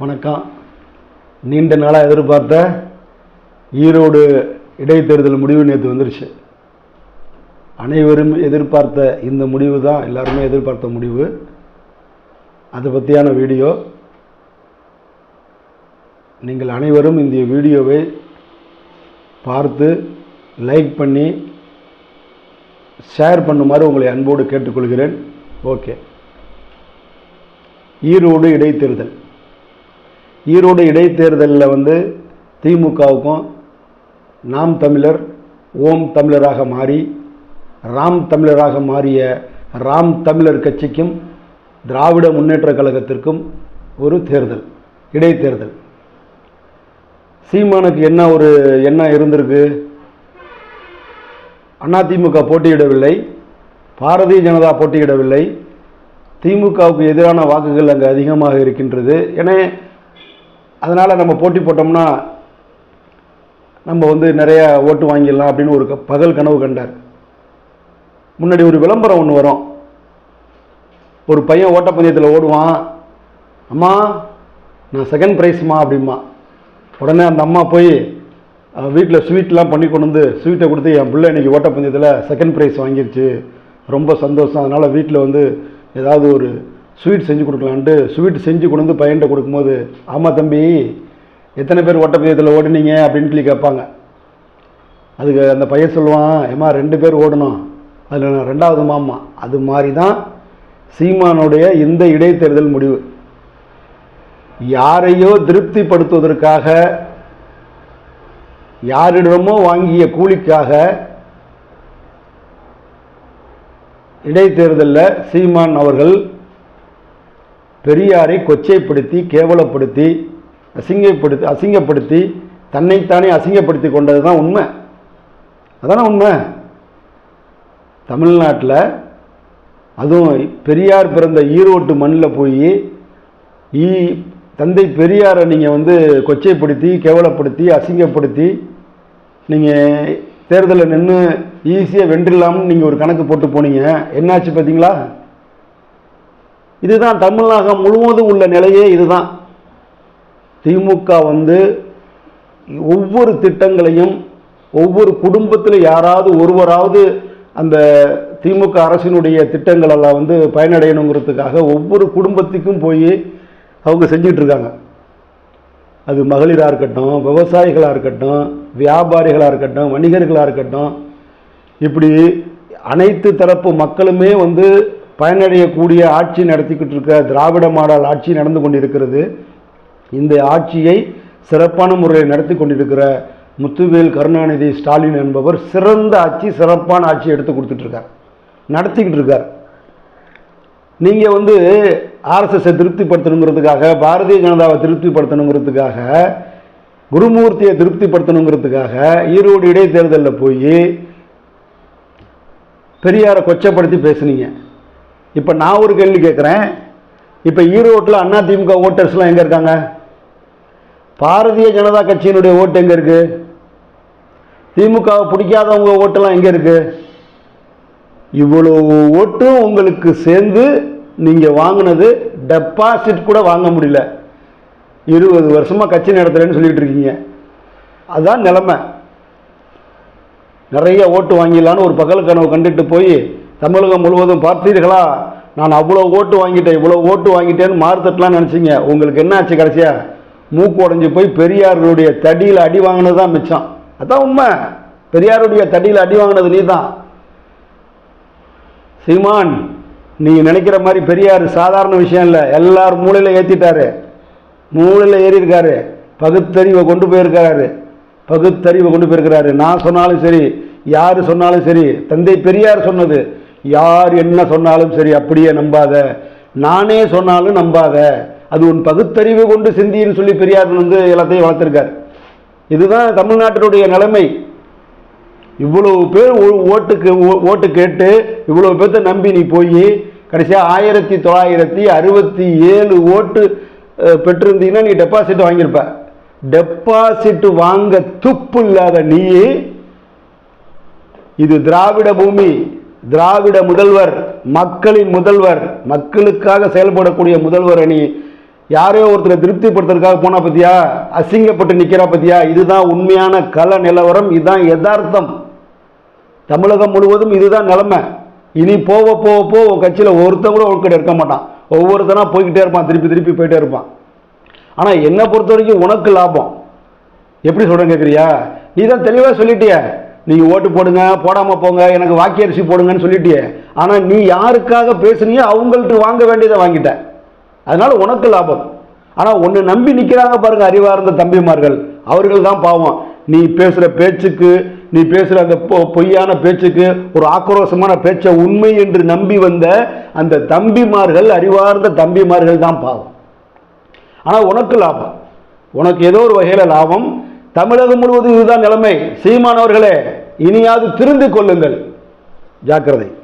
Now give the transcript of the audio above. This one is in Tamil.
வணக்கம். நீண்ட நாளாக எதிர்பார்த்த ஈரோடு இடைத்தேர்தல் முடிவு நேற்று வந்துருச்சு. அனைவரும் எதிர்பார்த்த இந்த முடிவு தான் எல்லாருமே எதிர்பார்த்த முடிவு. அதை பற்றியான வீடியோ. நீங்கள் அனைவரும் இந்த வீடியோவை பார்த்து லைக் பண்ணி ஷேர் பண்ணுமாறு உங்களை அன்போடு கேட்டுக்கொள்கிறேன். ஓகே. ஈரோடு இடைத்தேர்தல். ஈரோடு இடைத்தேர்தலில் வந்து திமுகவுக்கும் நாம் தமிழர் ஓம் தமிழராக மாறி ராம் தமிழராக மாறிய ராம் தமிழர் கட்சிக்கும் திராவிட முன்னேற்றக் கழகத்திற்கும் ஒரு தேர்தல் இடைத்தேர்தல். சீமானுக்கு என்ன ஒரு எண்ணம் இருந்திருக்கு? அதிமுக போட்டியிடவில்லை பாரதிய ஜனதா போட்டியிடவில்லை திமுகவுக்கு எதிரான வாக்குகள் அங்கே அதிகமாக இருக்கின்றது ஏன்னா அதனால் நம்ம போட்டி போட்டோம்னா நம்ம வந்து நிறைய ஓட்டு வாங்கிடலாம் அப்படின்னு ஒரு க- பகல் கனவு கண்டார். முன்னாடி ஒரு விளம்பரம் ஒன்று வரும். ஒரு பையன் ஓட்டப்பந்தயத்தில் ஓடுவான். அம்மா நான் செகண்ட் ப்ரைஸ்மா அப்படிமா உடனே அந்த அம்மா போய் வீட்டில் ஸ்வீட்லாம் பண்ணி கொண்டு வந்து ஸ்வீட்டை கொடுத்து என் பிள்ளை இன்னைக்கு ஓட்டப்பந்தயத்தில் செகண்ட் ப்ரைஸ் வாங்கிருச்சு. ரொம்ப சந்தோஷம். அதனால் வீட்டில் வந்து ஏதாவது ஒரு ஸ்வீட் செஞ்சு கொடுக்கலான்ட்டு ஸ்வீட் செஞ்சு கொண்டு வந்து பையன்கிட்ட கொடுக்கும்போது ஆமாம் தம்பி எத்தனை பேர் ஓட்டப்பந்தயத்தில் ஓடுனீங்க? அப்படின்னு சொல்லி கேட்பாங்க. அதுக்கு அந்த பையன் சொல்லுவான் ஏமா ரெண்டு பேர் ஓடணும். அதில் நான் ரெண்டாவது மாமா. அது மாதிரி தான் சீமானுடைய இந்த இடைத்தேர்தல் முடிவு. யாரையோ திருப்திப்படுத்துவதற்காக யாரிடமோ வாங்கிய கூலிக்காக இடைத்தேர்தலில் சீமான் அவர்கள் பெரியாரை கொச்சைப்படுத்தி கேவலப்படுத்தி அசிங்கப்படுத்தி அசிங்கப்படுத்தி தன்னைத்தானே அசிங்கப்படுத்தி கொண்டது தான் உண்மை. அதானே உண்மை? தமிழ்நாட்டில் அதுவும் பெரியார் பிறந்த ஈரோட்டு மண்ணில் போய் ஈ தந்தை பெரியாரை நீங்கள் வந்து கொச்சைப்படுத்தி கேவலப்படுத்தி அசிங்கப்படுத்தி நீங்கள் தேர்தலில் நின்று ஈஸியாக வென்றிடலாம்னு நீங்கள் ஒரு கணக்கு போட்டு போனீங்க. என்னாச்சு பார்த்தீங்களா? இதுதான் தமிழகம் முழுவதும் உள்ள நிலையே இதுதான். திமுக வந்து ஒவ்வொரு திட்டங்களையும் ஒவ்வொரு குடும்பத்தில் யாராவது ஒருவராவது அந்த திமுக அரசினுடைய திட்டங்களெல்லாம் வந்து பயனடையணுங்கிறதுக்காக ஒவ்வொரு குடும்பத்துக்கும் போய் அவங்க செஞ்சிட்ருக்காங்க. அது மகளிராக இருக்கட்டும் விவசாயிகளாக இருக்கட்டும் வியாபாரிகளாக இருக்கட்டும் வணிகர்களாக இருக்கட்டும் இப்படி அனைத்து தரப்பு மக்களுமே வந்து பயனடையக்கூடிய ஆட்சி நடத்திக்கிட்டு இருக்க திராவிட மாடல் ஆட்சி நடந்து கொண்டிருக்கிறது. இந்த ஆட்சியை சிறப்பான முறையில் நடத்தி கொண்டிருக்கிற முத்துவேல் கருணாநிதி ஸ்டாலின் என்பவர் சிறந்த ஆட்சி சிறப்பான ஆட்சி எடுத்து கொடுத்துட்ருக்கார் நடத்திக்கிட்டு இருக்கார். நீங்கள் வந்து ஆர்எஸ்எஸை திருப்திப்படுத்தணுங்கிறதுக்காக பாரதிய ஜனதாவை திருப்திப்படுத்தணுங்கிறதுக்காக குருமூர்த்தியை திருப்திப்படுத்தணுங்கிறதுக்காக ஈரோடு இடைத்தேர்தலில் போய் பெரியாரை கொச்சப்படுத்தி பேசுனீங்க. இப்போ நான் ஒரு கேள்வி கேட்குறேன் இப்போ ஈரோட்டில் அண்ணா திமுக ஓட்டர்ஸ்லாம் எங்கே இருக்காங்க? பாரதிய ஜனதா கட்சியினுடைய ஓட்டு எங்கே இருக்குது திமுகவை பிடிக்காதவங்க ஓட்டெல்லாம் எங்கே இருக்குது இவ்வளோ ஓட்டும் உங்களுக்கு சேர்ந்து நீங்கள் வாங்கினது டெபாசிட் கூட வாங்க முடியல. இருபது வருஷமாக கட்சி நடத்துகிறேன்னு சொல்லிகிட்டு இருக்கீங்க. அதுதான் நிலைமை. நிறைய ஓட்டு வாங்கிடலான்னு ஒரு பகல் கனவு கண்டுட்டு போய் தமிழகம் முழுவதும் பார்த்தீர்களா? நான் அவ்வளோ ஓட்டு வாங்கிட்டேன் இவ்வளோ ஓட்டு வாங்கிட்டேன்னு மாறுத்தட்டலாம் நினச்சிங்க. உங்களுக்கு என்ன ஆச்சு மூக்கு உடஞ்சி போய் பெரியாருடைய தடியில் அடி வாங்கினது தான் மிச்சம். அதான் உண்மை. பெரியாருடைய தடியில் அடி வாங்கினது நீ தான் சீமான் நீ நினைக்கிற மாதிரி பெரியார் சாதாரண விஷயம் இல்லை. எல்லார் மூளையில் ஏற்றிட்டாரு மூளையில் ஏறியிருக்காரு. பகுத்தறிவை கொண்டு போயிருக்கிறாரு. பகுத்தறிவை கொண்டு போயிருக்கிறாரு. நான் சொன்னாலும் சரி யார் சொன்னாலும் சரி தந்தை பெரியார் சொன்னது. யார் என்ன சொன்னாலும் சரி அப்படியே நம்பாத. நானே சொன்னாலும் நம்பாத. அது உன் பகுத்தறிவு கொண்டு சிந்தின்னு சொல்லி பெரியார் வந்து எல்லாத்தையும் வளர்த்துருக்கார். இதுதான் தமிழ்நாட்டினுடைய நிலைமை. இவ்வளவு பேர் ஓ- ஓட்டுக்கு ஓட்டு கேட்டு இவ்வளவு பேர்த்த நம்பி நீ போய் கடைசியாக ஆயிரத்தி தொள்ளாயிரத்தி அறுபத்தி ஏழு ஓட்டு பெற்றிருந்தீங்கன்னா நீ டெபாசிட் வாங்கியிருப்ப. டெபாசிட் வாங்க துப்பு இல்லாத நீ இது திராவிட பூமி. திராவிட முதல்வர் மக்களின் முதல்வர் மக்களுக்காக செயல்படக்கூடிய முதல்வர் அணி. யாரையோ ஒருத்தரை திருப்திப்படுத்துறதுக்காக போனா பத்தியா? அசிங்கப்பட்டு நிக்கிறா பத்தியா? இதுதான் உண்மையான கள நிலவரம் இதுதான் யதார்த்தம். தமிழகம் முழுவதும் இதுதான் நிலைமை. இனி போக போக போக உன் கட்சியில் ஒருத்தன் கூட உனக்கிட்ட இருக்க மாட்டான். ஒவ்வொருத்தனா போய்கிட்டே இருப்பான் திருப்பி திருப்பி போயிட்டே இருப்பான். ஆனால் என்னை பொறுத்த வரைக்கும் உனக்கு லாபம். எப்படி சொல்கிறேன் கேட்குறியா நீ தான் தெளிவாக சொல்லிட்டிய. நீங்கள் ஓட்டு போடுங்க போடாமல் போங்க எனக்கு வாக்கியரிசி போடுங்கன்னு சொல்லிட்டியே. ஆனால் நீ யாருக்காக பேசுனியோ அவங்கள்ட்ட வாங்க வேண்டியதை வாங்கிட்ட. அதனால் உனக்கு லாபம். ஆனால் ஒன்று நம்பி நிற்கிறாங்க பாருங்க அறிவார்ந்த தம்பிமார்கள். அவர்கள் தான் பாவம். நீ பேசுகிற பேச்சுக்கு நீ பேசுகிற அந்த பொ- பொய்யான பேச்சுக்கு ஒரு ஆக்ரோஷமான பேச்சை உண்மை என்று நம்பி வந்த அந்த தம்பிமார்கள் அறிவார்ந்த தம்பிமார்கள் தான் பாவம். ஆனால் உனக்கு லாபம். உனக்கு ஏதோ ஒரு வகையில் லாபம். தமிழகம் முழுவதும் இதுதான் நிலைமை. சீமானவர்களே இனியாவது திருந்து கொள்ளுங்கள். ஜாக்கிரதை.